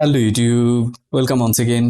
Hello YouTube welcome once again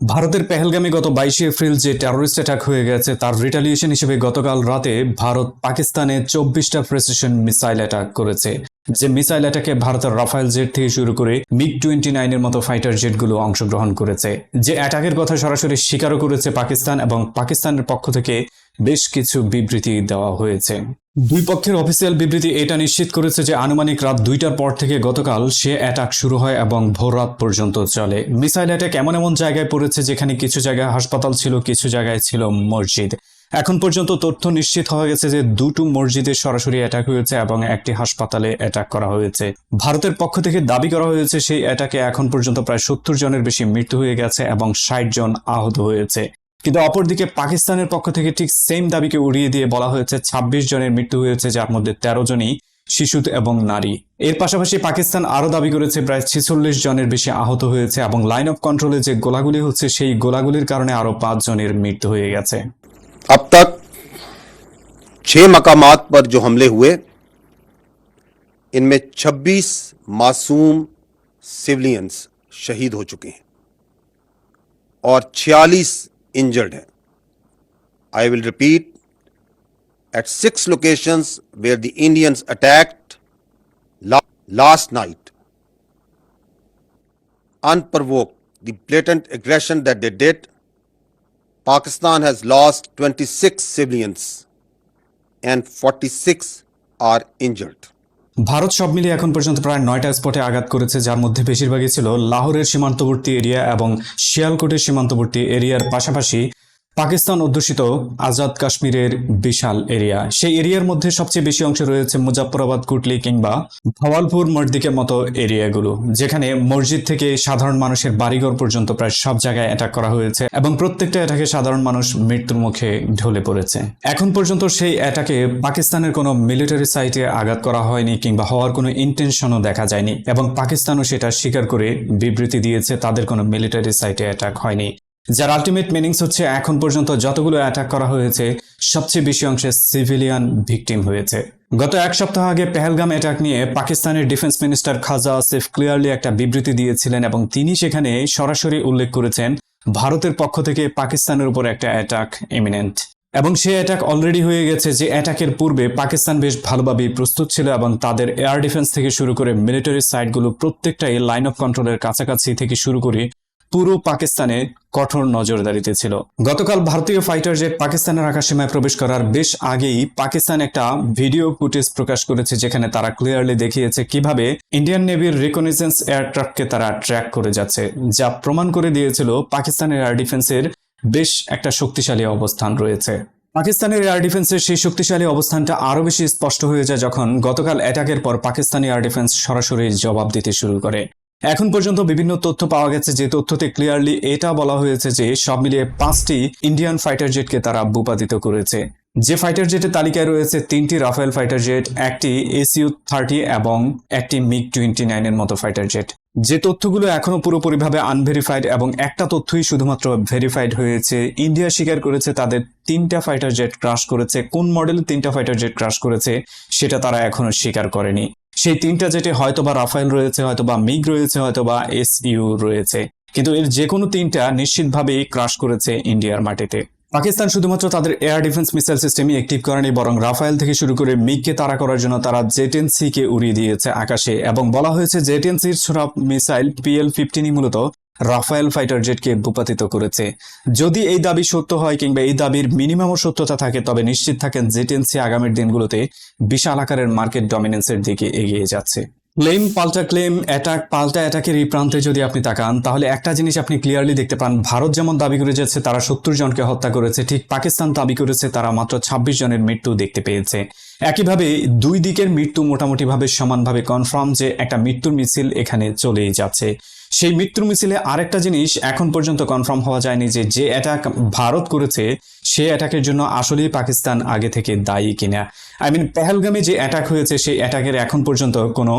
ভারতের পেহেলগামে গত বাইশে এপ্রিল যে টেরোরিস্ট অ্যাটাক হয়ে গেছে, তার রিটালিয়েশন হিসেবে গতকাল রাতে ভারত পাকিস্তানে চব্বিশটা প্রেসিশন মিসাইল অ্যাটাক করেছে। যে মিসাইল অ্যাটাকে ভারতের রাফায়েল জেট থেকে শুরু করে মিগ টোয়েন্টি নাইনের মতো ফাইটার জেটগুলো অংশগ্রহণ করেছে। যে অ্যাটাকের কথা সরাসরি স্বীকারও করেছে পাকিস্তান এবং পাকিস্তানের পক্ষ থেকে বেশ কিছু বিবৃতি দেওয়া হয়েছে। দুই পক্ষের অফিসিয়াল বিবৃতি এটা নিশ্চিত করেছে যে আনুমানিক রাত দুইটার পর থেকে গতকাল সে অ্যাটাক শুরু হয় এবং ভোর রাত পর্যন্ত চলে। মিসাইল অ্যাটাক এমন এমন জায়গায় পড়েছে যেখানে কিছু জায়গায় হাসপাতাল ছিল, কিছু জায়গায় ছিল মসজিদ। এখন পর্যন্ত তথ্য নিশ্চিত হয়ে গেছে যে দুটো মসজিদে সরাসরি অ্যাটাক হয়েছে এবং একটি হাসপাতালে অ্যাটাক করা হয়েছে। ভারতের পক্ষ থেকে দাবি করা হয়েছে সেই অ্যাটাকে এখন পর্যন্ত প্রায় সত্তর জনের বেশি মৃত্যু হয়ে গেছে এবং ষাট জন আহত হয়েছে। কিন্তু অপরদিকে পাকিস্তানের পক্ষ থেকে ঠিক সেম দাবিকে উড়িয়ে দিয়ে বলা হয়েছে ২৬ জনের মৃত্যু হয়েছে যার মধ্যে তেরো জনই শিশু এবং নারী এর পাশাপাশি পাকিস্তান আরও দাবি করেছে প্রায় ছেচল্লিশ জনের বেশি আহত হয়েছে এবং লাইন অফ কন্ট্রোলে যে গোলাগুলি হচ্ছে সেই গোলাগুলির কারণে আরও পাঁচ জনের মৃত্যু হয়ে গেছে अब तक छह मकामात पर जो हमले हुए इनमें 26 मासूम सिविलियंस शहीद हो चुके हैं और 46 injured I will repeat at six locations where the Indians attacked last night. Unprovoked, the blatant aggression that they did, Pakistan has lost 26 civilians and 46 are injured. Bharat সব মিলিয়ে এখন পর্যন্ত প্রায় নয়টা স্পটে আঘাত করেছে, যার মধ্যে বেশিরভাগই ছিল লাহোরের সীমান্তবর্তী এরিয়া এবং শিয়ালকোটের সীমান্তবর্তী এরিয়ার পাশাপাশি পাকিস্তান অধ্যুষিত আজাদ কাশ্মীরের বিশাল এরিয়া। সেই এরিয়ার মধ্যে সবচেয়ে বেশি অংশ রয়েছে মুজাফরাবাদ কুটলি কিংবা ভাওয়ালপুর মসজিদের মতো এরিয়াগুলো, যেখানে মসজিদ থেকে সাধারণ মানুষের বাড়িঘর পর্যন্ত প্রায় সব জায়গায় অ্যাটাক করা হয়েছে এবং প্রত্যেকটা অ্যাটাকে সাধারণ মানুষ মৃত্যুর মুখে ঢলে পড়েছে। এখন পর্যন্ত সেই অ্যাটাকে পাকিস্তানের কোনো মিলিটারি সাইটে আঘাত করা হয়নি কিংবা হওয়ার কোনো ইন্টেনশনও দেখা যায়নি এবং পাকিস্তানও সেটা স্বীকার করে বিবৃতি দিয়েছে, তাদের কোনো মিলিটারি সাইটে অ্যাটাক হয়নি। যার আলটিমেট মিনিংস হচ্ছে, এখন পর্যন্ত যতগুলো অ্যাটাক করা হয়েছে, সবচেয়ে বেশি অংশে সিভিলিয়ান ভিকটিম হয়েছে। গত এক সপ্তাহ আগে পেহেলগাম অ্যাটাক নিয়ে পাকিস্তানের defence minister Khawaja Asif clearly একটা বিবৃতি দিয়েছিলেন এবং তিনি সেখানে সরাসরি উল্লেখ করেছেন, ভারতের পক্ষ থেকে পাকিস্তানের উপর একটা অ্যাটাক ইমিনেন্ট এবং সেই অ্যাটাক অলরেডি হয়ে গেছে যে অ্যাটাকের পূর্বে পাকিস্তান বেশ ভালোভাবেই প্রস্তুত ছিল এবং তাদের এয়ার ডিফেন্স থেকে শুরু করে মিলিটারি সাইটগুলো প্রত্যেকটাই লাইন অফ কন্ট্রোলের কাছাকাছি থেকে শুরু করে পুরো পাকিস্তানে কঠোর নজরদারিতে ছিল। গতকাল ভারতীয় ফাইটার জেট পাকিস্তানের আকাশসীমায় প্রবেশ করার বেশ আগেই পাকিস্তান একটা ভিডিও ফুটেজ প্রকাশ করেছে, যেখানে তারা ক্লিয়ারলি দেখিয়েছে কীভাবে ইন্ডিয়ান নেভির রিকনেসেন্স এয়ারক্রাফটকে তারা ট্র্যাক করে যাচ্ছে, যা প্রমাণ করে দিয়েছিল পাকিস্তানের এয়ার ডিফেন্সের বেশ একটা শক্তিশালী অবস্থান রয়েছে। পাকিস্তানের এয়ার ডিফেন্সের সেই শক্তিশালী অবস্থানটা আরও বেশি স্পষ্ট হয়ে যায় যখন গতকাল অ্যাটাকের পর পাকিস্তানি এয়ার ডিফেন্স সরাসরি জবাব দিতে শুরু করে। এখন পর্যন্ত বিভিন্ন তথ্য পাওয়া গেছে যে তথ্যতে ক্লিয়ারলি এটা বলা হয়েছে যে সব মিলিয়ে পাঁচটি ইন্ডিয়ান ফাইটার জেটকে তারা ভূপাতিত করেছে। যে ফাইটার জেটের তালিকায় রয়েছে তিনটি রাফেল ফাইটার জেট একটি এসইউ থার্টি এবং একটি মিগ টোয়েন্টি নাইনের মতো ফাইটার জেট যে তথ্যগুলো এখনও পুরোপুরিভাবে আনভেরিফাইড এবং একটা তথ্যই শুধুমাত্র ভেরিফাইড হয়েছে ইন্ডিয়া স্বীকার করেছে তাদের তিনটা ফাইটার জেট ক্রাশ করেছে। কোন মডেল তিনটা ফাইটার জেট ক্রাশ করেছে, সেটা তারা এখনও স্বীকার করেনি। সেই তিনটা জেটে হয়তোবা রাফায়েল রয়েছে, হয়তোবা মিগ রয়েছে, হয়তোবা এস ইউ রয়েছে। কিন্তু এর যে কোনো তিনটা নিশ্চিতভাবেই ক্রাশ করেছে ইন্ডিয়ার মাটিতে। পাকিস্তান শুধুমাত্র তাদের এয়ার ডিফেন্স মিসাইল সিস্টেমই অ্যাক্টিভ করেনি, বরং রাফায়েল থেকে শুরু করে মিগকে তারা করার জন্য তারা জেটেন্সিকে উড়িয়ে দিয়েছে আকাশে। এবং বলা হয়েছে জেটেন্সির ছোড়া মিসাইল পিএল ফিফটিনই মূলত রাফায়েল ফাইটার জেটকে ভূপাতিত করেছে। যদি এই দাবি সত্য হয় কিংবা এই দাবির মিনিমামও সত্যতা থাকে, তবে নিশ্চিত থাকেন জেটেন্সি আগামীর দিনগুলোতে বিশাল আকারের মার্কেট ডমিনেন্সের দিকে এগিয়ে যাচ্ছে। ক্লেম পাল্টা ক্লেম, অ্যাটাক পাল্টা অ্যাটাকের এই প্রান্তে যদি আপনি তাকান, তাহলে একটা জিনিস আপনি ক্লিয়ারলি দেখতে পান, ভারত যেমন দাবি করে যাচ্ছে, তারা সত্তর জনকে হত্যা করেছে, ঠিক পাকিস্তান দাবি করেছে, তারা মাত্র ছাব্বিশ জনের মৃত্যু দেখতে পেয়েছে। একইভাবে দুই দিকের মৃত্যু মোটামুটিভাবে সমানভাবে কনফার্ম যে একটা মৃত্যুর মিছিল এখানে চলেই যাচ্ছে। সেই মৃত্যুর মিছিলে আরেকটা জিনিস এখন পর্যন্ত কনফার্ম হওয়া যায়নি যে যে অ্যাটাক ভারত করেছে, সে অ্যাটাকের জন্য আসলেই পাকিস্তান আগে থেকে দায়ী কিনা। আই মিন পেহেলগামে যে অ্যাটাক হয়েছে, সেই অ্যাটাকের এখন পর্যন্ত কোনো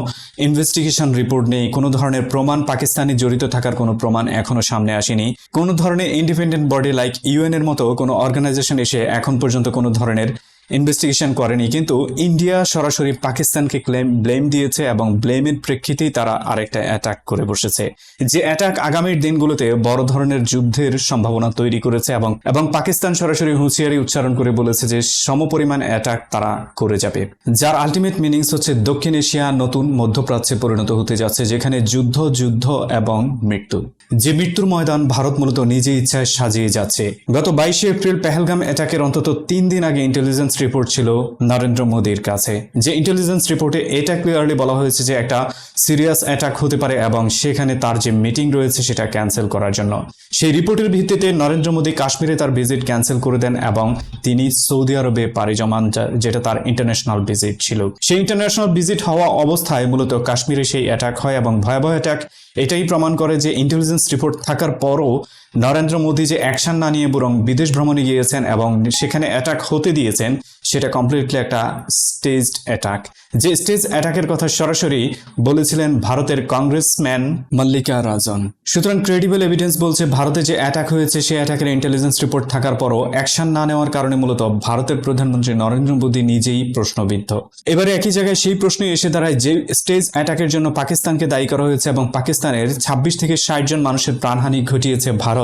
ইনভেস্টিগেশন রিপোর্ট নেই, কোনো ধরনের প্রমাণ পাকিস্তানি জড়িত থাকার কোনো প্রমাণ এখনও সামনে আসেনি। কোনো ধরনের ইন্ডিপেন্ডেন্ট বডি লাইক ইউএন এর মতো কোনো অর্গানাইজেশন এসে এখন পর্যন্ত কোনো ধরনের ইনভেস্টিগেশন করেনি, কিন্তু ইন্ডিয়া সরাসরি পাকিস্তানকে ক্লেম ব্লেম দিয়েছে এবং ব্লেমের প্রেক্ষিতেই তারা আরেকটা অ্যাটাক করে বসেছে। যে অ্যাটাক আগামীর দিনগুলোতে বড় ধরনের যুদ্ধের সম্ভাবনা তৈরি করেছে এবং এবং পাকিস্তান সরাসরি হুঁশিয়ারি উচ্চারণ করে বলেছে যে সমপরিমাণ অ্যাটাক তারা করে যাবে। যার আলটিমেট মিনিংস হচ্ছে দক্ষিণ এশিয়া নতুন মধ্যপ্রাচ্যে পরিণত হতে যাচ্ছে, যেখানে যুদ্ধ যুদ্ধ এবং মৃত্যু। যে মৃত্যুর ময়দান ভারত মূলত নিজে ইচ্ছায় সাজিয়ে যাচ্ছে। গত বাইশে এপ্রিল পেহেলগাম অ্যাটাকের অন্তত তিন দিন আগে ইন্টেলিজেন্স রিপোর্ট ছিল নরেন্দ্র মোদীর কাছে। যে ইন্টেলিজেন্স রিপোর্টে এটা ক্লিয়ারলি বলা হয়েছে যে একটা সিরিয়াস অ্যাটাক হতে পারে এবং সেখানে তার যে মিটিং রয়েছে সেটা ক্যান্সেল করার জন্য। সেই রিপোর্টের ভিত্তিতে নরেন্দ্র মোদী কাশ্মীরে তার ভিজিট ক্যান্সেল করে দেন এবং তিনি সৌদি আরবে পাড়ি জমান যেটা তার ইন্টারন্যাশনাল ভিজিট ছিল। সেই ইন্টারন্যাশনাল ভিজিট হওয়া অবস্থায় মূলত কাশ্মীরে সেই অ্যাটাক হয় এবং ভয়াবহ অ্যাটাক এটাই প্রমাণ করে যে ইন্টেলিজেন্স রিপোর্ট থাকার পরও নরেন্দ্র মোদী যে অ্যাকশন না নিয়ে বরং বিদেশ ভ্রমণে গিয়েছেন এবং সেখানে অ্যাটাক হতে দিয়েছেন, সেটা কমপ্লিটলি একটা স্টেজড অ্যাটাক যে স্টেজ অ্যাটাকের কথা সরাসরি বলেছিলেন ভারতের কংগ্রেসম্যান মল্লিকা রাজন। সুতরাং ক্রেডিবল এভিডেন্স বলছে ভারতে যে অ্যাটাক হয়েছে, সেই অ্যাটাকের ইন্টেলিজেন্স রিপোর্ট থাকার পরও অ্যাকশন না নেওয়ার কারণে মূলত ভারতের প্রধানমন্ত্রী নরেন্দ্র মোদী নিজেই প্রশ্নবিদ্ধ। এবারে একই জায়গায় সেই প্রশ্নই এসে দাঁড়ায় যে স্টেজ অ্যাটাকের জন্য পাকিস্তানকে দায়ী করা হয়েছে এবং পাকিস্তানের ছাব্বিশ থেকে ষাট জন মানুষের প্রাণহানি ঘটিয়েছে ভারত।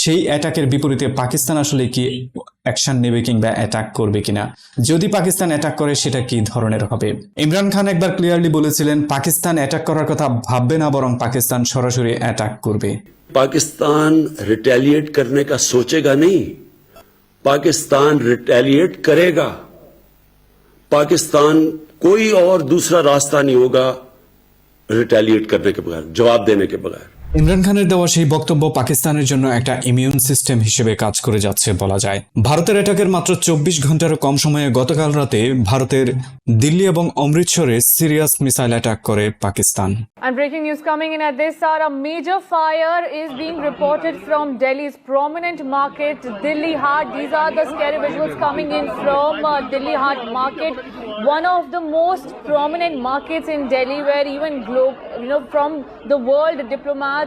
সেই অ্যাটাকের বিপরীতে পাকিস্তান আসলে কি অ্যাকশন নেবে কিংবা অ্যাটাক করবে কিনা যদি পাকিস্তান অ্যাটাক করে সেটা কি ধরনের হবে ইমরান খান একবার ক্লিয়ারলি বলেছিলেন পাকিস্তান অ্যাটাক করার কথা ভাববে না বরং পাকিস্তান সরাসরি অ্যাটাক করবে पाकिस्तान रिटेलिएट करने का सोचेगा नहीं पाकिस्तान रिटेलिएट करेगा पाकिस्तान कोई और दूसरा रास्ता नहीं होगा रिटेलिएट करने के बगैर जवाब देने के बगैर ইমরান খানের দেওয়া সেই বক্তব্য পাকিস্তানের জন্য একটা ইমিউন সিস্টেম হিসেবে কাজ করে যাচ্ছে বলা যায় ভারতের অ্যাটাকের মাত্র চব্বিশ ঘন্টারও কম সময়ে গতকাল রাতে ভারতের দিল্লি এবং অমৃতসরে সিরিয়াস মিসাইল অ্যাটাক করে Pakistan And breaking news coming in at this hour, a major fire is being reported from Delhi's prominent market, Delhi Hart. These are the scary visuals coming in from uh, Delhi Hart market, one of the most prominent markets in Delhi, where even globe, you know, from the world diplomats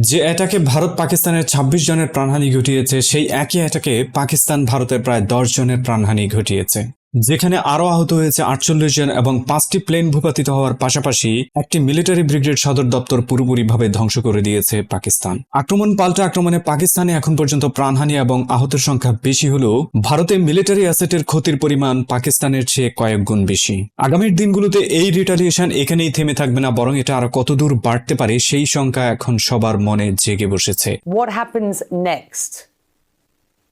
যে অ্যাটাকে ভারত পাকিস্তানের ২৬ জনের প্রাণহানি ঘটিয়েছে, সেই একই অ্যাটাকে পাকিস্তান ভারতের প্রায় দশ জনের প্রাণহানি ঘটিয়েছে। যেখানে আরও আহত হয়েছে আটচল্লিশ জন এবং পাঁচটি প্লেন ভূপাতিত হওয়ার পাশাপাশি একটি মিলিটারি ব্রিগেড সদর দপ্তর পুরোপুরিভাবে ধ্বংস করে দিয়েছে পাকিস্তান আক্রমণ পাল্টা আক্রমণে পাকিস্তানে এখন পর্যন্ত প্রাণহানি এবং আহতের সংখ্যা বেশি হলেও ভারতে মিলিটারি অ্যাসেটের ক্ষতির পরিমাণ পাকিস্তানের চেয়ে কয়েক গুণ বেশি আগামীর দিনগুলোতে এই রিটালিয়েশন এখানেই থেমে থাকবে না বরং এটা আরও কতদূর বাড়তে পারে সেই সংখ্যা এখন সবার মনে জেগে বসেছে what happens next?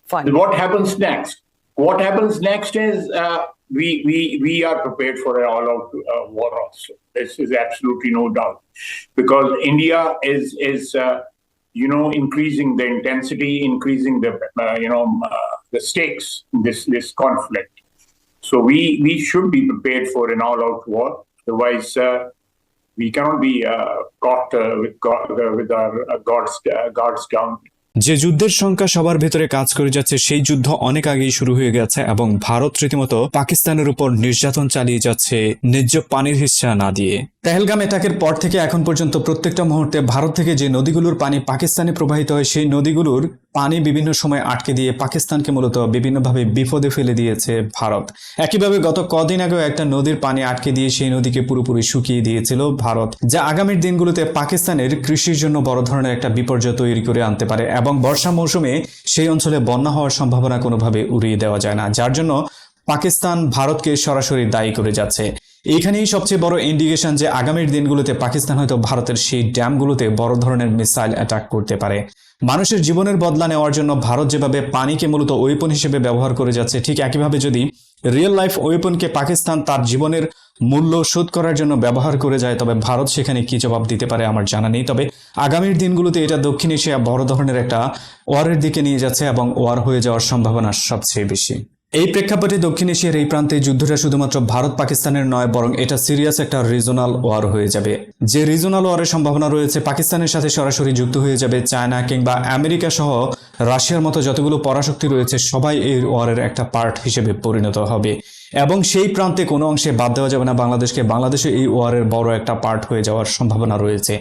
Fine. what happens next? What happens next is uh, we we we are prepared for an all-out uh, war. Also, this is absolutely no doubt, because India is is uh, you know increasing the intensity, increasing the uh, you know uh, the stakes in this this conflict. So we we should be prepared for an all-out war. Otherwise, uh, we cannot be caught with with our guards guards down. যে যুদ্ধের সংখ্যা সবার ভেতরে কাজ করে যাচ্ছে, সেই যুদ্ধ অনেক আগেই শুরু হয়ে গেছে এবং ভারত রীতিমতো পাকিস্তানের উপর নির্যাতন চালিয়ে যাচ্ছে ন্যায্য পানির হিসা না দিয়ে। তেহেলগাম অ্যাটাকের পর থেকে এখন পর্যন্ত প্রত্যেকটা মুহূর্তে ভারত থেকে যে নদীগুলোর পানি পাকিস্তানে প্রবাহিত হয়, সেই নদীগুলোর পানি বিভিন্ন সময় আটকে দিয়ে পাকিস্তানকে মূলত বিভিন্নভাবে বিপদে ফেলে দিয়েছে ভারত। একইভাবে গত কদিন আগেও একটা নদীর পানি আটকে দিয়ে সেই নদীকে পুরোপুরি শুকিয়ে দিয়েছিল ভারত, যা আগামীর দিনগুলোতে পাকিস্তানের কৃষির জন্য বড় ধরনের একটা বিপর্যয় তৈরি করে আনতে পারে এবং বর্ষা মৌসুমে সেই অঞ্চলে বন্যা হওয়ার সম্ভাবনা কোনোভাবে উড়িয়ে দেওয়া যায় না, যার জন্য পাকিস্তান ভারতকে সরাসরি দায়ী করে যাচ্ছে। এইখানেই সবচেয়ে বড় ইন্ডিকেশন যে আগামীর দিনগুলোতে পাকিস্তান হয়তো ভারতের সেই ড্যামগুলোতে বড় ধরনের মিসাইল অ্যাটাক করতে পারে। মানুষের জীবনের বদলা নেওয়ার জন্য ভারত যেভাবে পানিকে মূলত ওয়েপন হিসেবে ব্যবহার করে যাচ্ছে, ঠিক একইভাবে যদি রিয়েল লাইফ ওয়েপনকে পাকিস্তান তার জীবনের মূল্য শোধ করার জন্য ব্যবহার করে যায়, তবে ভারত সেখানে কি জবাব দিতে পারে আমার জানা নেই। তবে আগামীর দিনগুলোতে এটা দক্ষিণ এশিয়া বড় ধরনের একটা ওয়ারের দিকে নিয়ে যাচ্ছে এবং ওয়ার হয়ে যাওয়ার সম্ভাবনা সবচেয়ে বেশি। এই প্রেক্ষাপটে দক্ষিণ এশিয়ার এই প্রান্তে যুদ্ধটা শুধুমাত্র ভারত পাকিস্তানের নয়, বরং এটা সিরিয়াস একটা রিজনাল ওয়ার হয়ে যাবে। যে রিজনাল ওয়ারের সম্ভাবনা রয়েছে, পাকিস্তানের সাথে সরাসরি যুক্ত হয়ে যাবে। চায়না কিংবা আমেরিকা সহ রাশিয়ার মতো যতগুলো পরাশক্তি রয়েছে, সবাই এই ওয়ারের একটা পার্ট হিসেবে পরিণত হবে। এবং সেই প্রান্তে কোনো অংশে বাদ দেওয়া যাবে না, বাংলাদেশকে। বাংলাদেশে এই ওয়ারের বড় একটা পার্ট হয়ে যাওয়ার সম্ভাবনা রয়েছে।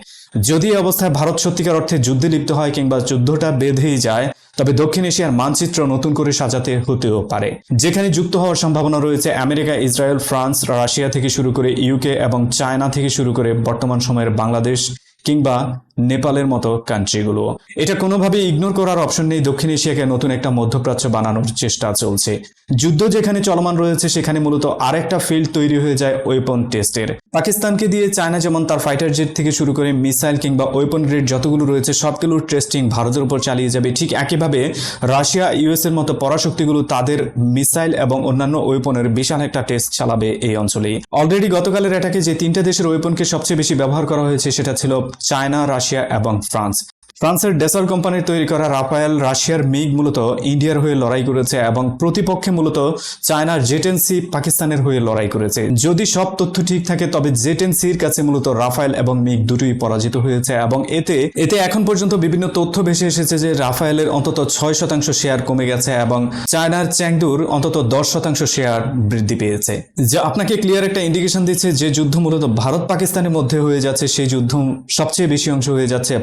যদি অবস্থায় ভারত সত্যিকার অর্থে যুদ্ধে লিপ্ত হয় কিংবা যুদ্ধটা বেঁধেই যায় তবে দক্ষিণ এশিয়ার মানচিত্র নতুন করে সাজাতে হতেও পারে। যেখানে যুক্ত হওয়ার সম্ভাবনা রয়েছে আমেরিকা, ইসরায়েল, ফ্রান্স, রাশিয়া থেকে শুরু করে ইউকে এবং চায়না থেকে শুরু করে বর্তমান সময়ের বাংলাদেশ। কিংবা নেপালের মতো কান্ট্রিগুলো এটা কোনোভাবেই ইগনোর করার অপশন নেই। দক্ষিণ এশিয়াকে নতুন একটা মধ্যপ্রাচ্য বানানোর চেষ্টা চলছে। যুদ্ধ যেখানে চলমান রয়েছে, সেখানে মূলত আরেকটা ফিল্ড তৈরি হয়ে যায় ওয়েপন টেস্টের পাকিস্তানকে দিয়ে চায়না যেমন তার ফাইটার জেট থেকে শুরু করে মিসাইল কিংবা ওয়েপন গ্রেড যতগুলো রয়েছে, সবগুলোর টেস্টিং ভারতের উপর চালিয়ে যাবে। ঠিক একইভাবে রাশিয়া ইউএস এর মতো পরাশক্তিগুলো তাদের মিসাইল এবং অন্যান্য ওয়েপনের বিশাল একটা টেস্ট চালাবে এই অঞ্চলেই। অলরেডি গতকালের অ্যাটাকে যে তিনটা দেশের ওয়েপনকে সবচেয়ে বেশি ব্যবহার করা হয়েছে, সেটা ছিল চায়না রাশিয়া এবং ফ্রান্স ফ্রান্সের ডেসার কোম্পানির তৈরি করা রাফায়েল রাশিয়ার মিগ মূলত ইন্ডিয়ার হয়ে লড়াই করেছে এবং প্রতিপক্ষে মূলত চায়নার জেটেন্সি পাকিস্তানের হয়ে লড়াই করেছে। যদি সব তথ্য ঠিক থাকে, তবে জেটেন্সির কাছে মূলত রাফায়েল এবং মিগ দুটোই পরাজিত হয়েছে এবং এতে এতে এখন পর্যন্ত বিভিন্ন তথ্য ভেসে এসেছে যে রাফায়েলের অন্তত ছয় শতাংশ শেয়ার কমে গেছে এবং চায়নার চ্যাংদুর অন্তত দশ শতাংশ শেয়ার বৃদ্ধি পেয়েছে। যা আপনাকে ক্লিয়ার একটা ইন্ডিকেশন দিচ্ছে যে যুদ্ধ মূলত ভারত পাকিস্তানের মধ্যে হয়ে যাচ্ছে। সেই যুদ্ধ সবচেয়ে বেশি অংশ হয়ে যাচ্ছে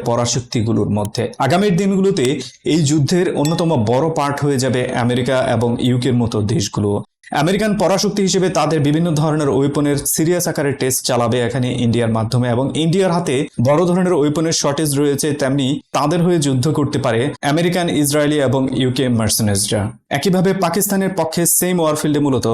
পরাশক্তিগুলোর মধ্যে। আগামীর দিনগুলোতে এই যুদ্ধের অন্যতম বড় পার্ট হয়ে যাবে আমেরিকা এবং ইউকের মতো দেশগুলো। আমেরিকান পরাশক্তি হিসেবে তাদের বিভিন্ন ধরনের ওয়েপনের সিরিয়াস আকারে টেস্ট চালাবে এখানে ইন্ডিয়ার মাধ্যমে এবং ইন্ডিয়ার হাতে বড় ধরনের ওয়েপনের শর্টেজ রয়েছে, তেমনি তাদের হয়ে যুদ্ধ করতে পারে আমেরিকান, ইসরায়েলি এবং ইউকে মার্সেনেজরা একইভাবে পাকিস্তানের পক্ষে সেম ওয়ারফিল্ডে মূলত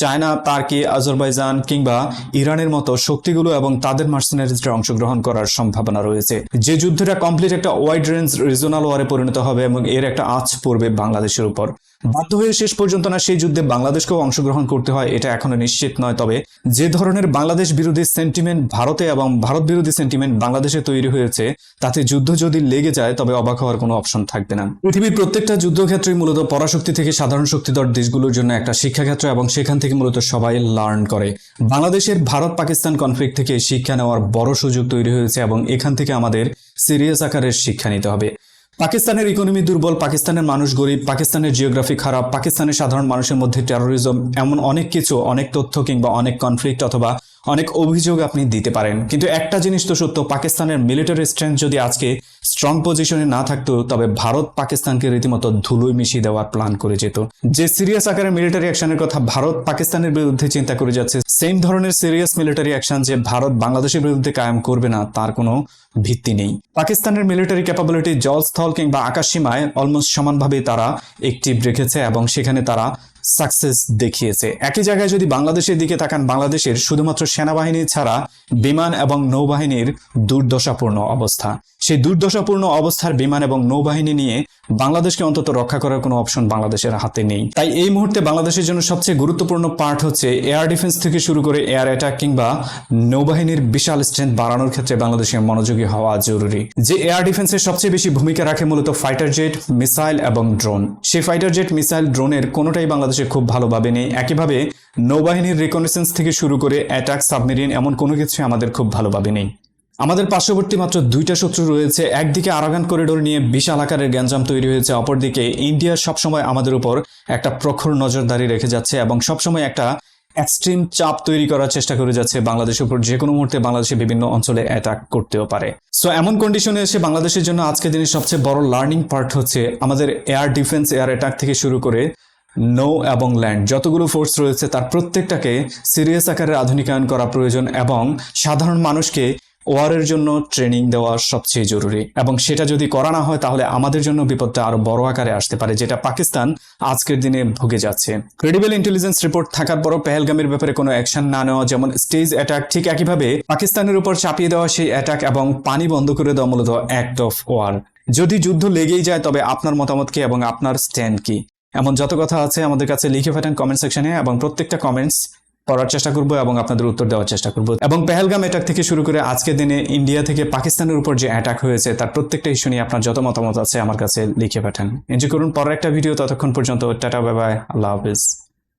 চায়না, তার্কি, আজরবাইজান কিংবা ইরানের মতো শক্তিগুলো এবং তাদের মার্সেনারিজরা অংশগ্রহণ করার সম্ভাবনা রয়েছে। যে যুদ্ধটা কমপ্লিট একটা ওয়াইড রেঞ্জ রিজনাল ওয়ারে পরিণত হবে এবং এর একটা আঁচ পড়বে বাংলাদেশের উপর। বাধ্য হয়ে শেষ পর্যন্ত না সেই যুদ্ধে বাংলাদেশকেও অংশগ্রহণ করতে হয়, এটা এখনও নিশ্চিত নয়। তবে যে ধরনের বাংলাদেশ বিরোধী সেন্টিমেন্ট ভারতে এবং ভারত বিরোধী সেন্টিমেন্ট বাংলাদেশে তৈরি হয়েছে, তাতে যুদ্ধ যদি লেগে যায়, তবে অবাক হওয়ার কোনো অপশন থাকবে না। পৃথিবীর প্রত্যেকটা যুদ্ধক্ষেত্রই মূলত পরাশক্তি থেকে সাধারণ শক্তিধর দেশগুলোর জন্য একটা শিক্ষাক্ষেত্র এবং সেখান থেকে মূলত সবাই লার্ন করে। বাংলাদেশের ভারত পাকিস্তান কনফ্লিক্ট থেকে শিক্ষা নেওয়ার বড় সুযোগ তৈরি হয়েছে এবং এখান থেকে আমাদের সিরিয়াস আকারের শিক্ষা নিতে হবে। পাকিস্তানের ইকোনমি দুর্বল, পাকিস্তানের মানুষ গরিব, পাকিস্তানের জিওগ্রাফি খারাপ, পাকিস্তানের সাধারণ মানুষের মধ্যে টেরোরিজম এমন অনেক কিছু, অনেক তথ্য কিংবা অনেক কনফ্লিক্ট অথবা অনেক অভিযোগ আপনি দিতে পারেন। কিন্তু একটা জিনিস তো সত্য, পাকিস্তানের মিলিটারি স্ট্রেংথ যদি আজকে স্ট্রং পজিশনে না থাকতো তবে ভারত পাকিস্তানকে রীতিমতো ধুলোয় মিশিয়ে দেওয়ার প্ল্যান করে যেত। যে সিরিয়াস আকারের মিলিটারি অ্যাকশনের কথা ভারত পাকিস্তানের বিরুদ্ধে চিন্তা করে যাচ্ছে, সেম ধরনের সিরিয়াস মিলিটারি অ্যাকশন যে ভারত বাংলাদেশের বিরুদ্ধে কায়েম করবে না, তার কোনো ভিত্তি নেই। পাকিস্তানের মিলিটারি ক্যাপাবিলিটি জলস্থল কিংবা আকাশসীমায় অলমোস্ট সমানভাবে তারা একটিভ রেখেছে এবং সেখানে তারা সাকসেস দেখিয়েছে। একই জায়গায় যদি বাংলাদেশের দিকে তাকান, বাংলাদেশের শুধুমাত্র সেনাবাহিনী ছাড়া বিমান এবং নৌবাহিনীর দুর্দশাপূর্ণ অবস্থা। সেই দুর্দশাপূর্ণ অবস্থার বিমান এবং নৌবাহিনী নিয়ে বাংলাদেশকে অন্তত রক্ষা করার কোনো অপশন বাংলাদেশের হাতে নেই। তাই এই মুহূর্তে বাংলাদেশের জন্য সবচেয়ে গুরুত্বপূর্ণ পার্ট হচ্ছে এয়ার ডিফেন্স থেকে শুরু করে এয়ার অ্যাটাক কিংবা নৌবাহিনীর বিশাল স্ট্রেংথ বাড়ানোর ক্ষেত্রে বাংলাদেশের মনোযোগী হওয়া জরুরি। যে এয়ার ডিফেন্সের সবচেয়ে বেশি ভূমিকা রাখে মূলত ফাইটার জেট মিসাইল এবং ড্রোন সেই ফাইটার জেট মিসাইল ড্রোনের কোনোটাই বাংলাদেশে খুব ভালোভাবে নেই। একইভাবে নৌবাহিনীর রিকনেসেন্স থেকে শুরু করে অ্যাটাক সাবমেরিন এমন কোনো কিছু আমাদের খুব ভালোভাবে নেই। আমাদের পার্শ্ববর্তী মাত্র দুইটা শত্রু রয়েছে। একদিকে আরাগান করিডোর নিয়ে বিশাল আকারের গ্যাঞ্জাম তৈরি হয়েছে, অপরদিকে ইন্ডিয়া সবসময় আমাদের উপর একটা প্রখর নজরদারি রেখে যাচ্ছে এবং সবসময় একটা এক্সট্রিম চাপ তৈরি করার চেষ্টা করে যাচ্ছে বাংলাদেশের উপর। যে কোনো মুহূর্তে বাংলাদেশের বিভিন্ন অঞ্চলে অ্যাটাক করতেও পারে। সো এমন কন্ডিশনে এসে বাংলাদেশের জন্য আজকে দিনের সবচেয়ে বড় লার্নিং পার্ট হচ্ছে আমাদের এয়ার ডিফেন্স এয়ার অ্যাটাক থেকে শুরু করে নৌ এবং ল্যান্ড যতগুলো ফোর্স রয়েছে, তার প্রত্যেকটাকে সিরিয়াস আকারে আধুনিকায়ন করা প্রয়োজন এবং সাধারণ মানুষকে ওয়ারের জন্য ট্রেনিং দেওয়া সবচেয়ে জরুরি। এবং সেটা যদি করা না হয়, তাহলে আমাদের জন্য বিপদটা আরও বড় আকারে আসতে পারে, যেটা পাকিস্তান আজকের দিনে ভুগে যাচ্ছে। ক্রেডিবল ইন্টেলিজেন্স রিপোর্ট থাকার পরও পেহেলগামের ব্যাপারে কোনো অ্যাকশন না নেওয়া, যেমন স্টেজ অ্যাটাক ঠিক একইভাবে পাকিস্তানের উপর চাপিয়ে দেওয়া সেই অ্যাটাক এবং পানি বন্ধ করে দেওয়া মূলত অ্যাক্ট অফ ওয়ার যদি যুদ্ধ লেগেই যায়, তবে আপনার মতামত কি এবং আপনার স্ট্যান্ড কি? এমন যত কথা আছে আমাদের কাছে লিখে পাঠান কমেন্ট সেকশনে এবং প্রত্যেকটা কমেন্টস পড়ার চেষ্টা করব এবং আপনাদের উত্তর দেওয়ার চেষ্টা করব। এবং পেহেলগাম অ্যাটাক থেকে শুরু করে আজকের দিনে ইন্ডিয়া থেকে পাকিস্তানের উপর যে অ্যাটাক হয়েছে, তার প্রত্যেকটা ইস্যু নিয়ে আপনার যত মতামত আছে আমার কাছে লিখে পাঠান। এনজয় করুন, পরের একটা ভিডিও ততক্ষণ পর্যন্ত টাটা বাই আল্লাহ হাফিজ।